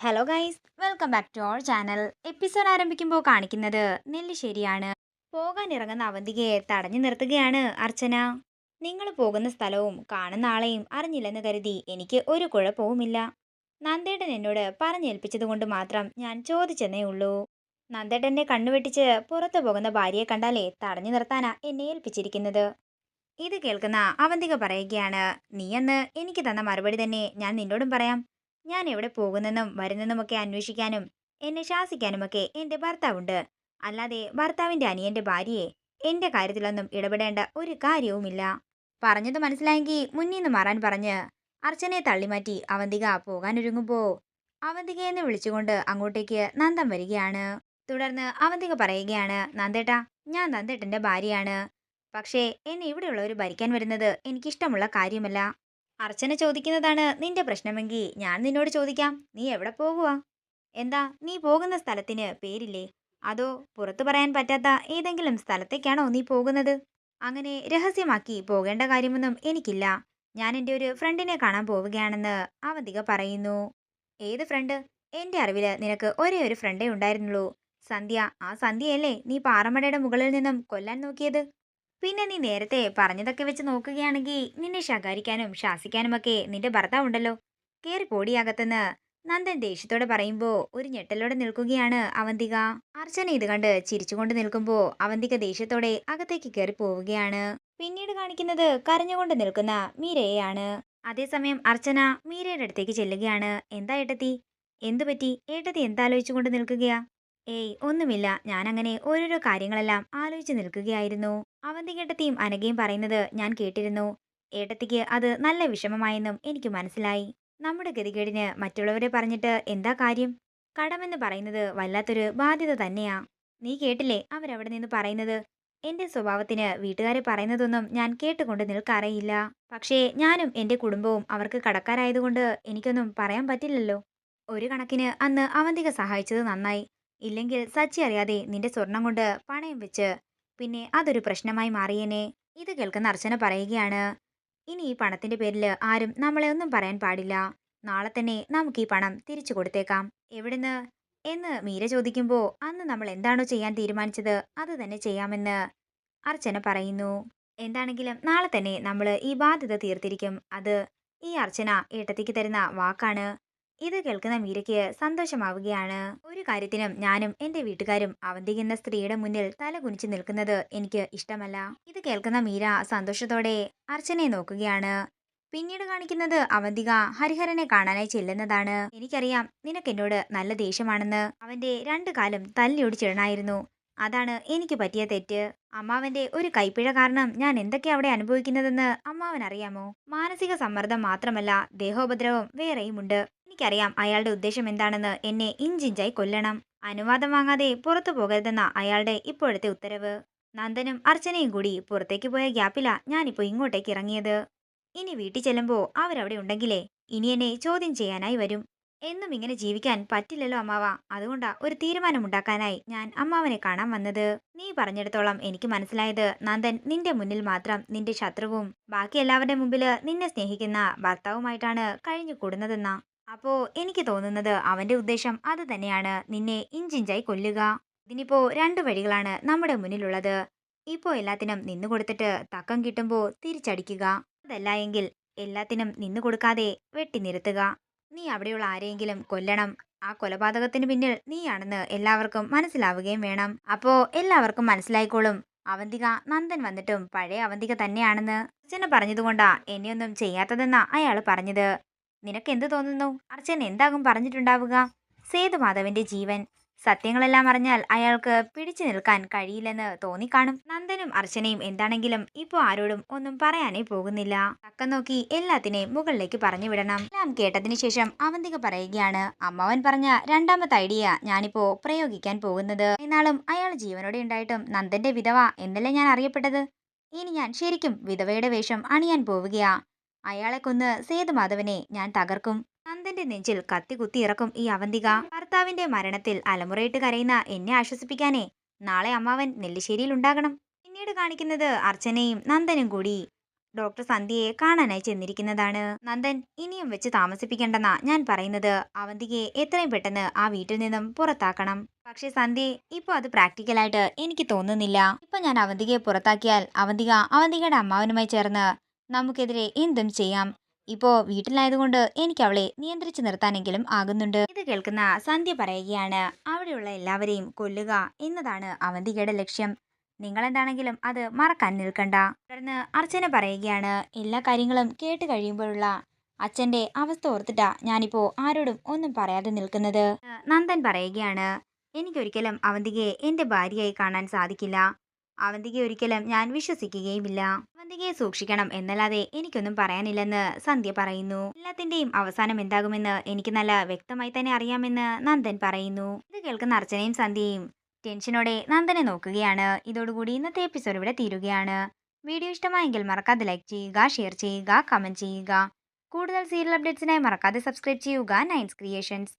Hello guys welcome back to our channel episode ആരംഭിക്കുമ്പോൾ കാണിക്കുന്നത് നെല്ലിശ്ശേരിയാണ്. പോകാൻ ഇറങ്ങുന്ന അവന്തികയെ തടഞ്ഞു നിർത്തുകയാണ് അർച്ചന. നിങ്ങൾ പോകുന്ന സ്ഥലവും കാണുന്ന ആളെയും അറിഞ്ഞില്ലെന്ന് കരുതി എനിക്ക് ഒരു കുഴപ്പവുമില്ല. നന്ദേട്ടൻ എന്നോട് പറഞ്ഞേൽപ്പിച്ചതുകൊണ്ട് മാത്രം ഞാൻ ചോദിച്ചെന്നേ ഉള്ളൂ. നന്ദേട്ടന്റെ കണ്ണുവെട്ടിച്ച് പുറത്തു പോകുന്ന ഭാര്യയെ കണ്ടാലേ തടഞ്ഞു നിർത്താനാ എന്നെ ഏൽപ്പിച്ചിരിക്കുന്നത്. ഇത് കേൾക്കുന്ന അവന്തിക പറയുകയാണ് നീ അന്ന് എനിക്ക് തന്ന മറുപടി തന്നെ ഞാൻ നിന്നോടും പറയാം. ഞാൻ എവിടെ പോകുന്നെന്നും വരുന്നെന്നുമൊക്കെ അന്വേഷിക്കാനും എന്നെ ശാസിക്കാനുമൊക്കെ എന്റെ ഭർത്താവുണ്ട്. അല്ലാതെ ഭർത്താവിന്റെ അനിയന്റെ ഭാര്യയെ എന്റെ കാര്യത്തിലൊന്നും ഇടപെടേണ്ട ഒരു കാര്യവുമില്ല. പറഞ്ഞത് മനസ്സിലായെങ്കിൽ മുന്നീന്ന് മാറാൻ പറഞ്ഞ് അർച്ചനയെ തള്ളിമാറ്റി അവന്തിക പോകാനൊരുങ്ങുമ്പോൾ അവന്തികയെന്ന് വിളിച്ചുകൊണ്ട് അങ്ങോട്ടേക്ക് നന്ദം വരികയാണ്. തുടർന്ന് അവന്തിക പറയുകയാണ് നന്ദേട്ടാ ഞാൻ നന്ദേട്ടന്റെ ഭാര്യയാണ്. പക്ഷേ എന്നെ ഇവിടെയുള്ളവർ ഭരിക്കാൻ വരുന്നത് എനിക്കിഷ്ടമുള്ള കാര്യമല്ല. അർച്ചന ചോദിക്കുന്നതാണ് നിന്റെ പ്രശ്നമെങ്കിൽ ഞാൻ നിന്നോട് ചോദിക്കാം. നീ എവിടെ പോകുക എന്താ നീ പോകുന്ന സ്ഥലത്തിന് പേരില്ലേ? അതോ പുറത്തു പറയാൻ പറ്റാത്ത ഏതെങ്കിലും സ്ഥലത്തേക്കാണോ നീ പോകുന്നത്? അങ്ങനെ രഹസ്യമാക്കി പോകേണ്ട കാര്യമൊന്നും എനിക്കില്ല. ഞാൻ എന്റെ ഒരു ഫ്രണ്ടിനെ കാണാൻ പോവുകയാണെന്ന് അവന്തിക പറയുന്നു. ഏത് ഫ്രണ്ട്? എന്റെ അറിവിൽ നിനക്ക് ഒരേ ഒരു ഫ്രണ്ടേ ഉണ്ടായിരുന്നുള്ളൂ. സന്ധ്യ ആ സന്ധ്യയല്ലേ നീ പാറമടയുടെ മുകളിൽ നിന്നും കൊല്ലാൻ നോക്കിയത്? പിന്നെ നീ നേരത്തെ പറഞ്ഞതൊക്കെ വെച്ച് നോക്കുകയാണെങ്കിൽ നിന്നെ ശകാരിക്കാനും ശാസിക്കാനുമൊക്കെ നിന്റെ ഭർത്താവുണ്ടല്ലോ. കേറി പോടിയാകത്തെന്ന് നന്ദൻ ദേഷ്യത്തോടെ പറയുമ്പോൾ ഒരു ഞെട്ടലോടെ നിൽക്കുകയാണ് അവന്തിക. അർച്ചന ഇത് കണ്ട് ചിരിച്ചുകൊണ്ട് നിൽക്കുമ്പോൾ അവന്തിക ദേഷ്യത്തോടെ അകത്തേക്ക് കയറി പോവുകയാണ്. പിന്നീട് കാണിക്കുന്നത് കരഞ്ഞുകൊണ്ട് നിൽക്കുന്ന മീരയെയാണ്. അതേസമയം അർച്ചന മീരയുടെ അടുത്തേക്ക് ചെല്ലുകയാണ്. എന്താ ഏട്ടത്തി? എന്തു പറ്റി ഏട്ടത്തി എന്താലോചിച്ചുകൊണ്ട് നിൽക്കുകയാ? ഏയ് ഒന്നുമില്ല. ഞാനങ്ങനെ ഓരോരോ കാര്യങ്ങളെല്ലാം ആലോചിച്ച് നിൽക്കുകയായിരുന്നു. അവന്തികേട്ടത്തിയും അനഘയും പറയുന്നത് ഞാൻ കേട്ടിരുന്നു. ഏട്ടത്തിക്ക് അത് നല്ല വിഷമമായെന്നും എനിക്ക് മനസ്സിലായി. നമ്മുടെ ഗതികേടിന് മറ്റുള്ളവരെ പറഞ്ഞിട്ട് എന്താ കാര്യം? കടമെന്ന് പറയുന്നത് വല്ലാത്തൊരു ബാധ്യത തന്നെയാ. നീ കേട്ടില്ലേ? അവരവിടെ നിന്ന് പറയുന്നത്. എന്റെ സ്വഭാവത്തിന് വീട്ടുകാരെ പറയുന്നതൊന്നും ഞാൻ കേട്ടുകൊണ്ട് നിൽക്കാറേയില്ല. പക്ഷേ ഞാനും എന്റെ കുടുംബവും അവർക്ക് കടക്കാരായതുകൊണ്ട് എനിക്കൊന്നും പറയാൻ പറ്റില്ലല്ലോ. ഒരു കണക്കിന് അന്ന് അവന്തിക സഹായിച്ചത് നന്നായി. ഇല്ലെങ്കിൽ സച്ചി അറിയാതെ നിന്റെ സ്വർണം കൊണ്ട് പണയം വെച്ച് പിന്നെ അതൊരു പ്രശ്നമായി മാറിയേനെ. ഇത് കേൾക്കുന്ന അർച്ചന പറയുകയാണ് ഇനി ഈ പണത്തിന്റെ പേരിൽ ആരും നമ്മളെ ഒന്നും പറയാൻ പാടില്ല. നാളെ തന്നെ നമുക്ക് ഈ പണം തിരിച്ചു കൊടുത്തേക്കാം. എവിടുന്ന്? എന്ന് മീര ചോദിക്കുമ്പോൾ അന്ന് നമ്മൾ എന്താണോ ചെയ്യാൻ തീരുമാനിച്ചത് അത് തന്നെ ചെയ്യാമെന്ന് അർച്ചന പറയുന്നു. എന്താണെങ്കിലും നാളെ തന്നെ നമ്മൾ ഈ ബാധ്യത തീർത്തിരിക്കും. അത് ഈ അർച്ചന ഏട്ടത്തിക്ക് തരുന്ന വാക്കാണ്. ഇത് കേൾക്കുന്ന മീരയ്ക്ക് സന്തോഷമാവുകയാണ്. ഒരു കാര്യത്തിനും ഞാനും എന്റെ വീട്ടുകാരും അവന്തിക എന്ന സ്ത്രീയുടെ മുന്നിൽ തല കുനിച്ചു നിൽക്കുന്നത് എനിക്ക് ഇഷ്ടമല്ല. ഇത് കേൾക്കുന്ന മീര സന്തോഷത്തോടെ അർച്ചനയെ നോക്കുകയാണ്. പിന്നീട് കാണിക്കുന്നത് അവന്തിക ഹരിഹരനെ കാണാനായി ചെല്ലുന്നതാണ്. എനിക്കറിയാം നിനക്ക് എന്നോട് നല്ല ദേഷ്യമാണെന്ന്. അവന്റെ രണ്ടു കാലം തല്ലിയൊടിച്ചിടണായിരുന്നു അതാണ് എനിക്ക് പറ്റിയ തെറ്റ്. അമ്മാവന്റെ ഒരു കൈപ്പിഴ കാരണം ഞാൻ എന്തൊക്കെ അവിടെ അനുഭവിക്കുന്നതെന്ന് അമ്മാവൻ അറിയാമോ മാനസിക സമ്മർദ്ദം മാത്രമല്ല ദേഹോപദ്രവം വേറെയുമുണ്ട്. എനിക്കറിയാം അയാളുടെ ഉദ്ദേശം എന്താണെന്ന് എന്നെ ഇഞ്ചിഞ്ചായി കൊല്ലണം. അനുവാദം വാങ്ങാതെ പുറത്തു പോകരുതെന്ന അയാളുടെ ഇപ്പോഴത്തെ ഉത്തരവ്. നന്ദനും അർച്ചനയും കൂടി പുറത്തേക്ക് പോയ ഗ്യാപ്പിലാ ഞാനിപ്പോ ഇങ്ങോട്ടേക്ക് ഇറങ്ങിയത്. ഇനി വീട്ടിൽ ചെല്ലുമ്പോൾ അവരവിടെ ഉണ്ടെങ്കിലേ ഇനി എന്നെ ചോദ്യം ചെയ്യാനായി വരും. എന്നും ഇങ്ങനെ ജീവിക്കാൻ പറ്റില്ലല്ലോ അമ്മാവ. അതുകൊണ്ടാ ഒരു തീരുമാനമുണ്ടാക്കാനായി ഞാൻ അമ്മാവനെ കാണാൻ വന്നത്. നീ പറഞ്ഞിടത്തോളം എനിക്ക് മനസ്സിലായത് നന്ദൻ നിന്റെ മുന്നിൽ മാത്രം നിന്റെ ശത്രുവും ബാക്കി എല്ലാവരുടെ മുമ്പിൽ നിന്നെ സ്നേഹിക്കുന്ന ഭർത്താവുമായിട്ടാണ് കഴിഞ്ഞു കൂടുന്നതെന്നാ അപ്പോ എനിക്ക് തോന്നുന്നത് അവന്റെ ഉദ്ദേശം അത് തന്നെയാണ്. നിന്നെ ഇഞ്ചിഞ്ചായി കൊല്ലുക. ഇതിനിപ്പോ രണ്ടു വഴികളാണ് നമ്മുടെ മുന്നിലുള്ളത്. ഇപ്പോ എല്ലാത്തിനും നിന്നു കൊടുത്തിട്ട് തക്കം കിട്ടുമ്പോൾ തിരിച്ചടിക്കുക. അതല്ല എങ്കിൽ എല്ലാത്തിനും നിന്നു കൊടുക്കാതെ വെട്ടി നിർത്തുക നീ അവിടെയുള്ള ആരെയെങ്കിലും കൊല്ലണം. ആ കൊലപാതകത്തിന് പിന്നിൽ നീയാണെന്ന് എല്ലാവർക്കും മനസ്സിലാവുകയും വേണം. അപ്പോ എല്ലാവർക്കും മനസ്സിലായിക്കോളും. അവന്തിക നന്ദൻ വന്നിട്ടും പഴയ അവന്തിക തന്നെയാണെന്ന്. അച്ഛനെ പറഞ്ഞതുകൊണ്ടാ എന്നെയൊന്നും ചെയ്യാത്തതെന്നാ അയാൾ പറഞ്ഞത്. നിനക്ക് എന്ത് തോന്നുന്നു? അർച്ചൻ എന്താകും പറഞ്ഞിട്ടുണ്ടാവുക? സേതുമാധവന്റെ ജീവൻ. സത്യങ്ങളെല്ലാം അറിഞ്ഞാൽ അയാൾക്ക് പിടിച്ചു നിൽക്കാൻ കഴിയില്ലെന്ന് തോന്നിക്കാണും. നന്ദനും അർച്ചനയും എന്താണെങ്കിലും ഇപ്പോൾ ആരോടും ഒന്നും പറയാനേ പോകുന്നില്ല. തക്ക നോക്കി എല്ലാത്തിനെയും മുകളിലേക്ക് പറഞ്ഞു വിടണം. എല്ലാം കേട്ടതിന് ശേഷം അവന്തിക പറയുകയാണ് അമ്മാവൻ പറഞ്ഞ രണ്ടാമത്തെ ഐഡിയ ഞാനിപ്പോ പ്രയോഗിക്കാൻ പോകുന്നത്. എന്നാളും അയാൾ ജീവനോടെ ഉണ്ടായിട്ടും നന്ദന്റെ വിധവ എന്നല്ലേ ഞാൻ അറിയപ്പെട്ടത്? ഇനി ഞാൻ ശരിക്കും വിധവയുടെ വേഷം അണിയാൻ പോവുകയാ. അയാളെ കൊന്ന് സേതുമാധവനെ ഞാൻ തകർക്കും. നന്ദന്റെ നെഞ്ചിൽ കത്തി കുത്തി ഇറക്കും ഈ അവന്തിക. ഭർത്താവിന്റെ മരണത്തിൽ അലമുറയിട്ട് കരയുന്ന എന്നെ ആശ്വസിപ്പിക്കാനേ നാളെ അമ്മാവൻ നെല്ലിശ്ശേരിയിൽ ഉണ്ടാകണം. പിന്നീട് കാണിക്കുന്നത് അർച്ചനയും നന്ദനും കൂടി. ഡോക്ടർ സന്ധ്യയെ കാണാനായി ചെന്നിരിക്കുന്നതാണ്. നന്ദൻ ഇനിയും വെച്ച് താമസിപ്പിക്കേണ്ടെന്നാ ഞാൻ പറയുന്നത്. അവന്തികയെ എത്രയും പെട്ടെന്ന് ആ വീട്ടിൽ നിന്നും പുറത്താക്കണം. പക്ഷേ സന്ധ്യ ഇപ്പൊ അത് പ്രാക്ടിക്കലായിട്ട് എനിക്ക് തോന്നുന്നില്ല. ഇപ്പൊ ഞാൻ അവന്തികയെ പുറത്താക്കിയാൽ അവന്തിക അവന്തികയുടെ അമ്മാവനുമായി ചേർന്ന് നമുക്കെതിരെ എന്തും ചെയ്യാം. ഇപ്പോ വീട്ടിലായതുകൊണ്ട് എനിക്ക് അവളെ നിയന്ത്രിച്ചു നിർത്താനെങ്കിലും ആകുന്നുണ്ട്. ഇത് കേൾക്കുന്ന സന്ധ്യ പറയുകയാണ് അവിടെയുള്ള എല്ലാവരെയും കൊല്ലുക എന്നതാണ് അവന്തികയുടെ ലക്ഷ്യം. നിങ്ങൾ എന്താണെങ്കിലും അത് മറക്കാൻ നിൽക്കണ്ട. തുടർന്ന് അർച്ചന പറയുകയാണ് എല്ലാ കാര്യങ്ങളും കേട്ട് കഴിയുമ്പോഴുള്ള അച്ഛന്റെ അവസ്ഥ ഓർത്തിട്ടാ ഞാനിപ്പോ ആരോടും ഒന്നും പറയാതെ നിൽക്കുന്നത്. നന്ദൻ പറയുകയാണ് എനിക്കൊരിക്കലും അവന്തികയെ എന്റെ ഭാര്യയായി കാണാൻ സാധിക്കില്ല. അവന്തികയെ ഒരിക്കലും ഞാൻ വിശ്വസിക്കുകയുമില്ല. അവന്തികയെ സൂക്ഷിക്കണം എന്നല്ലാതെ എനിക്കൊന്നും പറയാനില്ലെന്ന് സന്ധ്യ പറയുന്നു. എല്ലാത്തിന്റെയും അവസാനം എന്താകുമെന്ന് എനിക്ക് നല്ല വ്യക്തമായി തന്നെ അറിയാമെന്ന് നന്ദൻ പറയുന്നു. ഇത് കേൾക്കുന്ന അർച്ചനയും സന്ധ്യയും ടെൻഷനോടെ നന്ദനെ നോക്കുകയാണ്. ഇതോടുകൂടി ഇന്നത്തെ എപ്പിസോഡ് ഇവിടെ തീരുകയാണ്. വീഡിയോ ഇഷ്ടമായെങ്കിൽ മറക്കാതെ ലൈക്ക് ചെയ്യുക ഷെയർ ചെയ്യുക കമന്റ് ചെയ്യുക. കൂടുതൽ സീരിയൽ അപ്ഡേറ്റ്സിനായി മറക്കാതെ സബ്സ്ക്രൈബ് ചെയ്യുക. Nines creations.